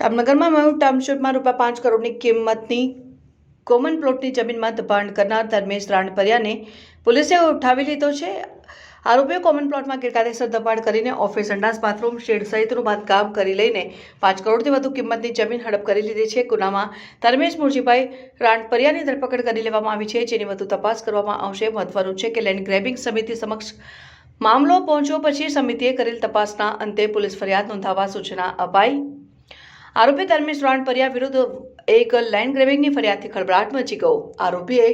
જામનગરમાં મયુર ટાઉનશીપમાં રૂપિયા પાંચ કરોડની કિંમતની કોમન પ્લોટની જમીનમાં દબાણ કરનાર ધર્મેશ રાણપરિયાને પોલીસે ઉઠાવી લીધો છે. આરોપીઓ કોમન પ્લોટમાં ગેરકાયદેસર દબાણ કરીને ઓફિસ અંડાસ બાથરૂમ શેડ સહિતનું બાંધકામ કરી લઈને પાંચ કરોડથી વધુ કિંમતની જમીન હડપ કરી લીધી છે. ગુનામાં ધર્મેશ મુરજીભાઈ રાણપરિયાની ધરપકડ કરી લેવામાં આવી છે, જેની વધુ તપાસ કરવામાં આવશે. મહત્વનું છે કે લેન્ડ ગ્રેબિંગ સમિતિ સમક્ષ મામલો પહોંચ્યો પછી સમિતિએ કરેલ તપાસના અંતે પોલીસ ફરિયાદ નોંધાવવા સૂચના અપાઈ. આરોપી ધર્મેશ રાણપરિયા વિરુદ્ધ એક લેન્ડ ગ્રેવિંગની ફરિયાદથી ખળભળાટ મચી ગયો. આરોપીએ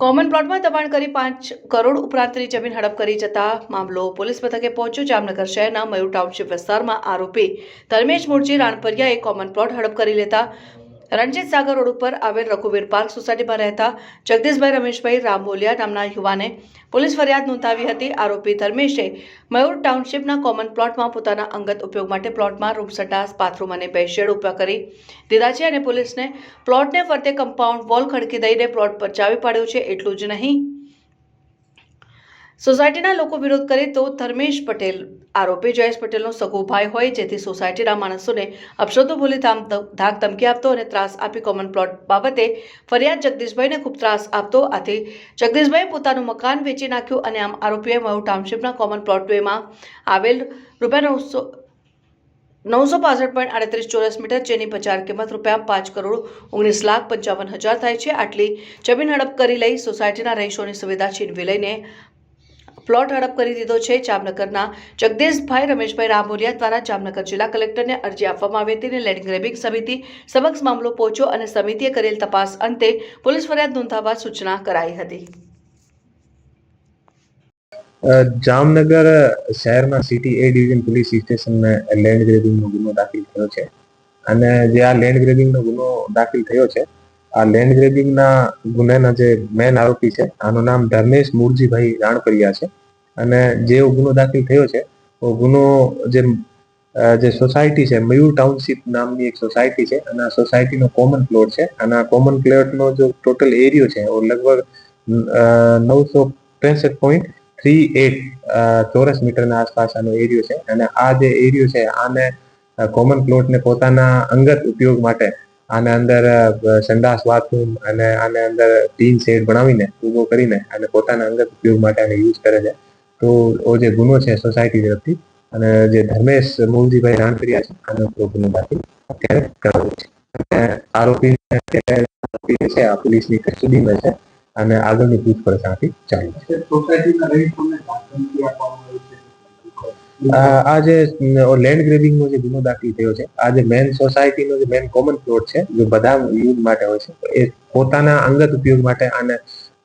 કોમન પ્લોટમાં દબાણ કરી પાંચ કરોડ ઉપરાંતની જમીન હડપ કરી જતા મામલો પોલીસ મથકે પહોંચ્યો જામનગર શહેરના મયુર ટાઉનશીપ વિસ્તારમાં આરોપી ધર્મેશ મૂળજી રાણપરિયાએ કોમન પ્લોટ હડપ કરી લેતા રણજીત સાગર રોડ ઉપર આવેલ રઘુવીર પાર્ક સોસાયટીમાં રહેતા જગદીશભાઈ રમેશભાઈ રામબોલિયા નામના યુવાને પોલીસ ફરિયાદ નોંધાવી હતી. આરોપી ધર્મેશે મયુર ટાઉનશીપના કોમન પ્લોટમાં પોતાના અંગત ઉપયોગ માટે પ્લોટમાં રૂમ સટાસ, બાથરૂમ અને બેડશેડ ઊભા કરી દીધા છે અને પોલીસને પ્લોટને ફરતે કમ્પાઉન્ડ વોલ ખડકી દઈને પ્લોટ પર ચાવી પાડ્યો છે. એટલું જ નહીં. સોસાયટીના લોકો વિરોધ કરે તો ધર્મેશ પટેલ આરોપી જયેશ પટેલનો સગો ભાઈ હોય, જેથી સોસાયટીના માણસોને અપશબ્દો બોલી ધાક ધમકી આપતો અને ત્રાસ આપી કોમન પ્લોટ બાબતે ફરિયાદ જગદીશભાઈને ખૂબ ત્રાસ આપતો. આથી જગદીશભાઈએ પોતાનું મકાન વેચી નાખ્યું અને આમ આરોપીએ મયુ ટાઉનશીપના કોમન પ્લોટવેમાં આવેલ રૂપિયા નવસો નવસો પાસઠ પોઈન્ટ આડત્રીસ ચોરસ મીટર જેની બજાર કિંમત રૂપિયા પાંચ કરોડ ઓગણીસ લાખ પંચાવન હજાર થાય છે. આટલી જમીન હડપ કરી લઈ સોસાયટીના રહીશોની સુવિધા છીનવી લઈને પ્લોટ હડપ કરી દીધો છે. જામનગરના જગદીશભાઈ રમેશભાઈ રામોરિયા દ્વારા જામનગર જિલ્લા કલેક્ટરને અરજી આપવામાં આવી હતી અને લેન્ડ ગ્રેબિંગ સમિતિ સમક્ષ મામલો પહોંચ્યો અને સમિતિએ કરેલ તપાસ અંતે પોલીસ ફરિયાદ નોંધાવવા સૂચના કરાઈ હતી. જામનગર શહેરના સિટી એ ડિવિઝન પોલીસ સ્ટેશનમાં લેન્ડ ગ્રેબિંગનો ગુનો દાખલ થયો છે. અને જે આ લેન્ડ ગ્રેબિંગનો ગુનો દાખલ થયો છે, આ લેન્ડ ગ્રેબિંગના ગુનાના જે મેન આરોપી છે, આનું નામ ધર્મેશ મુરજીભાઈ રાણપરિયા છે. અને જે ગુનો દાખલ થયો છે એ ગુનો જે જે સોસાયટી છે, મયુર ટાઉનશીપ નામની એક સોસાયટી છે, અને આ સોસાયટીનો કોમન પ્લોટ છે, અને આ કોમન પ્લોટનો જો ટોટલ એરિયો છે, એ લગભગ નવસો ત્રેસઠ પોઈન્ટ થ્રી એટ ચોરસ મીટરના આસપાસ આનો એરિયો છે, અને આ જે એરિયો છે, આને કોમન પ્લોટને પોતાના અંગત ઉપયોગ માટે, આને અંદર સંડાસ બાથરૂમ અને આને અંદર ટીન શેડ બનાવીને, ઊભો કરીને, અને પોતાના અંગત ઉપયોગ માટે આને યુઝ કરે છે. તો જે ગુનો છે સોસાયટી તરફથી અને જે ધર્મેશ મૂલજીભાઈ રાણપરિયા છે, આનો ઉપર ગુનો દાખલ અત્યારે કરવો છે. આરોપી છે આ પોલીસની કસ્ટડીમાં છે અને આગળની પૂછપરછ આથી ચાલુ છે. આ જે લેન્ડ ગ્રેબિંગનો જે ગુનો દાખલ થયો છે, આ જે મેન સોસાયટીનો જે મેન કોમન પ્લોટ છે, જે બધા યુઝ માટે હોય છે એ પોતાના અંગત ઉપયોગ માટે આને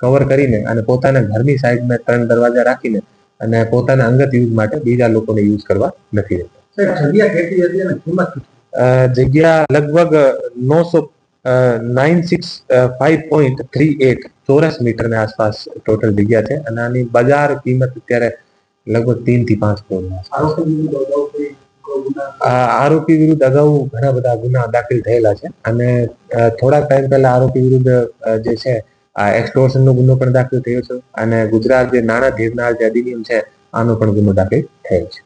કવર કરીને અને પોતાના ઘરની સાઈડમાં ત્રણ દરવાજા રાખીને અને પોતાના અંગત યુઝ માટે બીજા લોકોને યુઝ કરવા નથી દેતા જગ્યા લગભગ નવસો nine six five point three eight ચોરસ મીટરની આસપાસ ટોટલ જગ્યા છે અને આની બજાર કિંમત અત્યારે લગભગ ત્રણથી પાંચ કરોડ આરોપી વિરુદ્ધ અગાઉ કોઈ કોઈ ગુના? આ આરોપી વિરુદ્ધ અગાઉ ઘણા બધા ગુના દાખલ થયેલા છે અને થોડાક ટાઈમ પહેલા આરોપી વિરુદ્ધ જે છે આ એક્સટોર્શનનો ગુનો પણ દાખલ થયો છે અને ગુજરાત જે નાણાં ધીરનાર જે અધિનિયમ છે, આનો પણ ગુનો દાખલ થયો છે.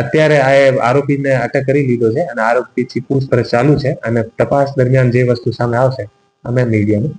અત્યારે આ આરોપીને અટક કરી લીધો છે અને આરોપીથી પૂછપરછ ચાલુ છે અને તપાસ દરમિયાન જે વસ્તુ સામે આવશે, અમે મીડિયાને